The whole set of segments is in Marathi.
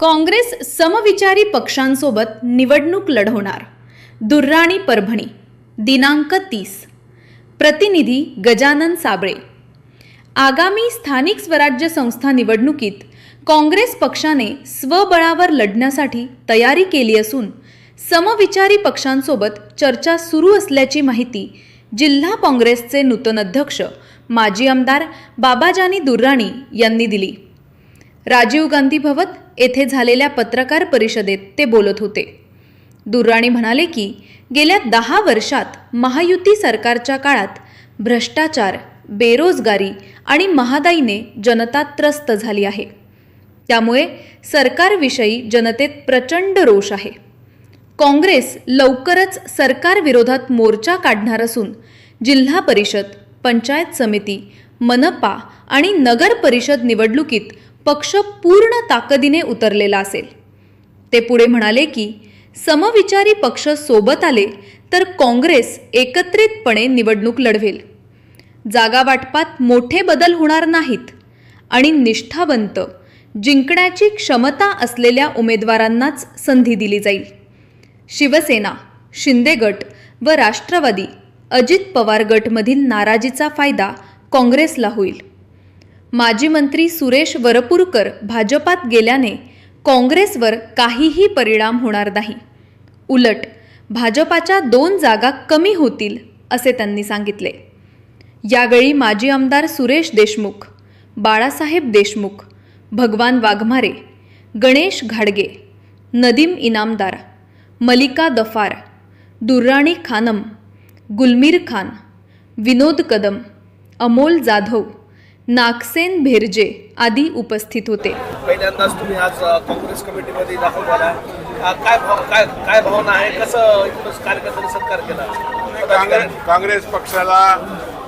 काँग्रेस समविचारी पक्षांसोबत निवडणूक लढवणार. दुर्राणी परभणी दिनांक तीस. प्रतिनिधी गजानन साबळे. आगामी स्थानिक स्वराज्य संस्था निवडणुकीत काँग्रेस पक्षाने स्वबळावर लढण्यासाठी तयारी केली असून समविचारी पक्षांसोबत चर्चा सुरू असल्याची माहिती जिल्हा काँग्रेसचे नूतन अध्यक्ष माजी आमदार बाबाजानी दुर्राणी यांनी दिली. राजीव गांधी भवत येथे झालेल्या पत्रकार परिषदेत ते बोलत होते. दुर्राणी म्हणाले की गेल्या दहा वर्षात महायुती सरकारच्या काळात भ्रष्टाचार बेरोजगारी आणि महादाईने जनता त्रस्त झाली आहे. त्यामुळे सरकारविषयी जनतेत प्रचंड रोष आहे. काँग्रेस लवकरच सरकारविरोधात मोर्चा काढणार असून जिल्हा परिषद पंचायत समिती मनपा आणि नगर परिषद निवडणुकीत पक्ष पूर्ण ताकदीने उतरलेला असेल. ते पुढे म्हणाले की समविचारी पक्ष सोबत आले तर काँग्रेस एकत्रितपणे निवडणूक लढवेल. जागा वाटपात मोठे बदल होणार नाहीत आणि निष्ठावंत जिंकण्याची क्षमता असलेल्या उमेदवारांनाच संधी दिली जाईल. शिवसेना शिंदे गट व राष्ट्रवादी अजित पवार गटमधील नाराजीचा फायदा काँग्रेसला होईल. माजी मंत्री सुरेश वरपूरकर भाजपात गेल्याने काँग्रेसवर काहीही परिणाम होणार नाही. उलट भाजपाच्या दोन जागा कमी होतील असे त्यांनी सांगितले. यावेळी माजी आमदार सुरेश देशमुख बाळासाहेब देशमुख भगवान वाघमारे गणेश घाडगे नदीम इनामदार मलिका दफार दुर्राणी खानम गुलमीर खान विनोद कदम अमोल जाधव नागसेन भेरजे आदी उपस्थित होते. पहिल्यांदाच तुम्ही आज काँग्रेस कमिटीमध्ये दाखल झाला काय भाव काय काय भावना आहे? कसं कार्यकर्त्यांनी सत्कार केला? काँग्रेस काँग्रेस पक्षाला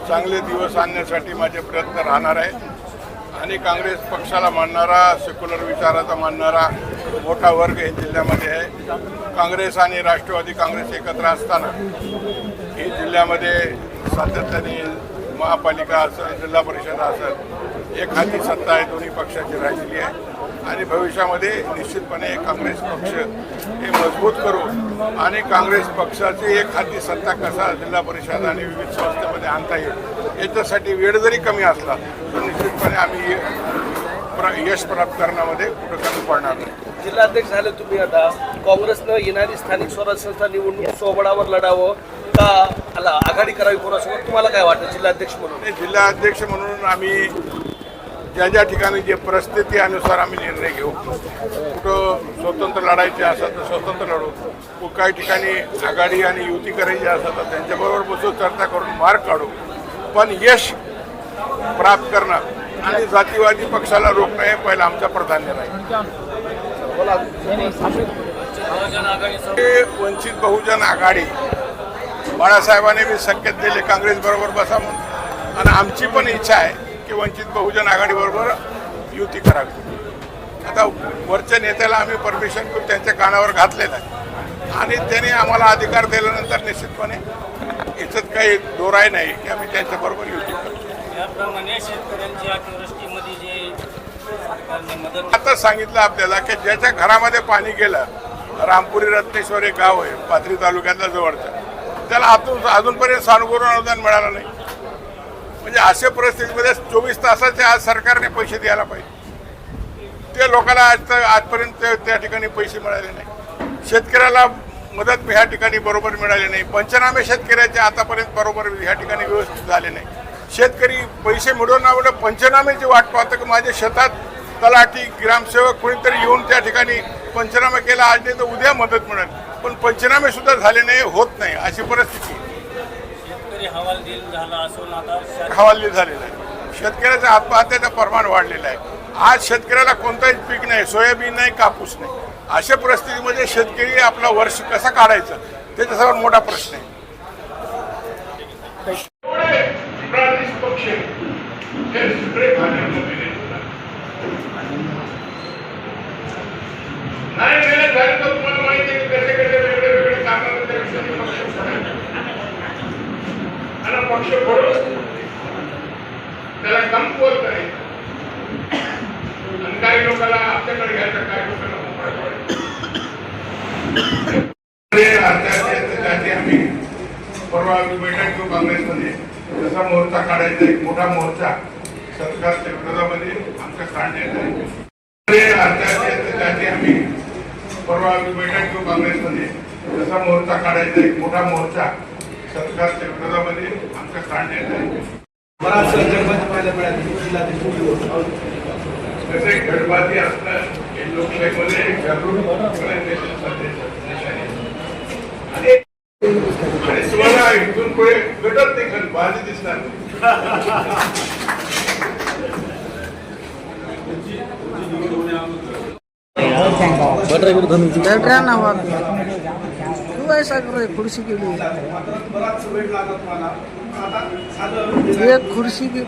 चांगले दिवस आणण्यासाठी माझे प्रयत्न राहणार आहे. आणि काँग्रेस पक्षाला मानणारा सेक्युलर विचाराचा मानणारा मोठा वर्ग हे जिल्ह्यामध्ये आहे. काँग्रेस आणि राष्ट्रवादी काँग्रेस एकत्र असताना ही जिल्ह्यामध्ये सातत्याने महापालिका असेल जिल्हा परिषद असेल एक हाती सत्ता आहे दोन्ही पक्षाची राहिलेली आहे. आणि भविष्यामध्ये निश्चितपणे काँग्रेस पक्ष हे मजबूत करू आणि काँग्रेस पक्षाची एक हाती सत्ता कसा जिल्हा परिषद आणि विविध संस्थेमध्ये आणता येईल याच्यासाठी वेळ जरी कमी असला तर निश्चितपणे आम्ही प्र- यश प्राप्त करण्यामध्ये कुठं कमी पडणार नाही. जिल्हाध्यक्ष झाले तुम्ही आता. काँग्रेसनं येणारी स्थानिक स्वराज्य संस्था निवडणूक सोबळावर लढावं का? आला आघाडी करावी कोणासोबत? तुम्हाला काय वाटतं जिल्हाध्यक्ष म्हणून? आणि जिल्हा अध्यक्ष म्हणून आम्ही ज्या ज्या ठिकाणी जे परिस्थिती अनुसार आम्ही निर्णय घेऊ कुठं स्वतंत्र लढायचे असतात तर स्वतंत्र लढू. कु- काही ठिकाणी आघाडी आणि युती करायची असतात तर त्यांच्याबरोबर बसून चर्चा करून मार्ग काढू. पण यश प्राप्त करणं आणि जातीवादी पक्षाला रोखणं हे पहिलं आमचं प्राधान्य राहील वंचित बहुजन आघाडी बाळासाहेबांनी मी संकेत दिले काँग्रेस बरोबर बसा म्हणून. आणि आमची पण इच्छा आहे की वंचित बहुजन आघाडीबरोबर युती करावी. आता वरच्या नेत्याला आम्ही परमिशन करून त्यांच्या कानावर घातलेलं आहे. आणि त्यांनी आम्हाला अधिकार दिल्यानंतर निश्चितपणे याच्यात काही दोराय नाही की आम्ही त्यांच्याबरोबर युती करू. त्याप्रमाणे शेतकऱ्यांची अतिवृष्टीमध्ये जे सरकारने मदत आता सांगितलं आपल्याला की ज्याच्या घरामध्ये पाणी गेलं रामपुरी रत्नेश्वर एक गाव आहे पाथरी तालुक्यातल्या जवळचं. त्याला आतून अजूनपर्यंत सानुकूल अनुदान मिळालं नाही. म्हणजे अशा परिस्थितीमध्ये चोवीस तासाचे आज सरकारने पैसे द्यायला पाहिजे. ते लोकांना आज आजपर्यंत त्या ठिकाणी पैसे मिळाले नाही. शेतकऱ्याला मदत ह्या ठिकाणी बरोबर मिळाली नाही. पंचनामे शेतकऱ्याचे आतापर्यंत बरोबर ह्या ठिकाणी व्यवस्थित झाले नाही. शेतकरी पैसे एवढं पंचनामेची वाट पाहतं की माझ्या शेतात तलाठी ग्रामसेवक कोणीतरी येऊन त्या ठिकाणी पंचनामा केला आज नाही तर उद्या मदत मिळेल. पण पंचनामे सुद्धा झाले नाही होत नाही अशी परिस्थिती. हवालदिल झालेलं आहे. शेतकऱ्याचं आत्महत्याचं प्रमाण वाढलेलं आहे. आज शेतकऱ्याला कोणताही पीक नाही सोयाबीन नाही कापूस नाही. अशा परिस्थितीमध्ये शेतकरी आपला वर्ष कसा काढायचं? त्याचा सर्वात मोठा प्रश्न आहे. पक्ष हे सगळे भाजपमध्ये नाही मेहनत झाली तर तुम्हाला माहिती आहे कसे कसे वेगळे वेगळे कामाला त्याच्यासाठी पक्ष पक्ष बरोबर त्याला कमकुवत आहे आणि काही लोकांना आपल्याकडे घ्यायचं काही लोकांना परवा बैठक घेऊ काँग्रेसमध्ये. तसा मोर्चा काढायचा एक मोठा मोर्चा सरकारच्या विरोधामध्ये आमचं काढण्यात आहे. आम्ही परवा बैठक घेऊ काँग्रेसमध्ये. तसा मोर्चा काढायचा एक मोठा मोर्चा सरकारच्या विरोधामध्ये आमचं काढण्यात आहे. गणपती पाहायला मिळाले कसे गडबाजी असणं हे लोकशाहीमध्ये जागृत करायचे संदेश आहे. आणि आणि तुम्हाला इथून पुढे गटत ते गणबाजी बटरा नावा तू रहा ऐसा कुर्सी के लिए की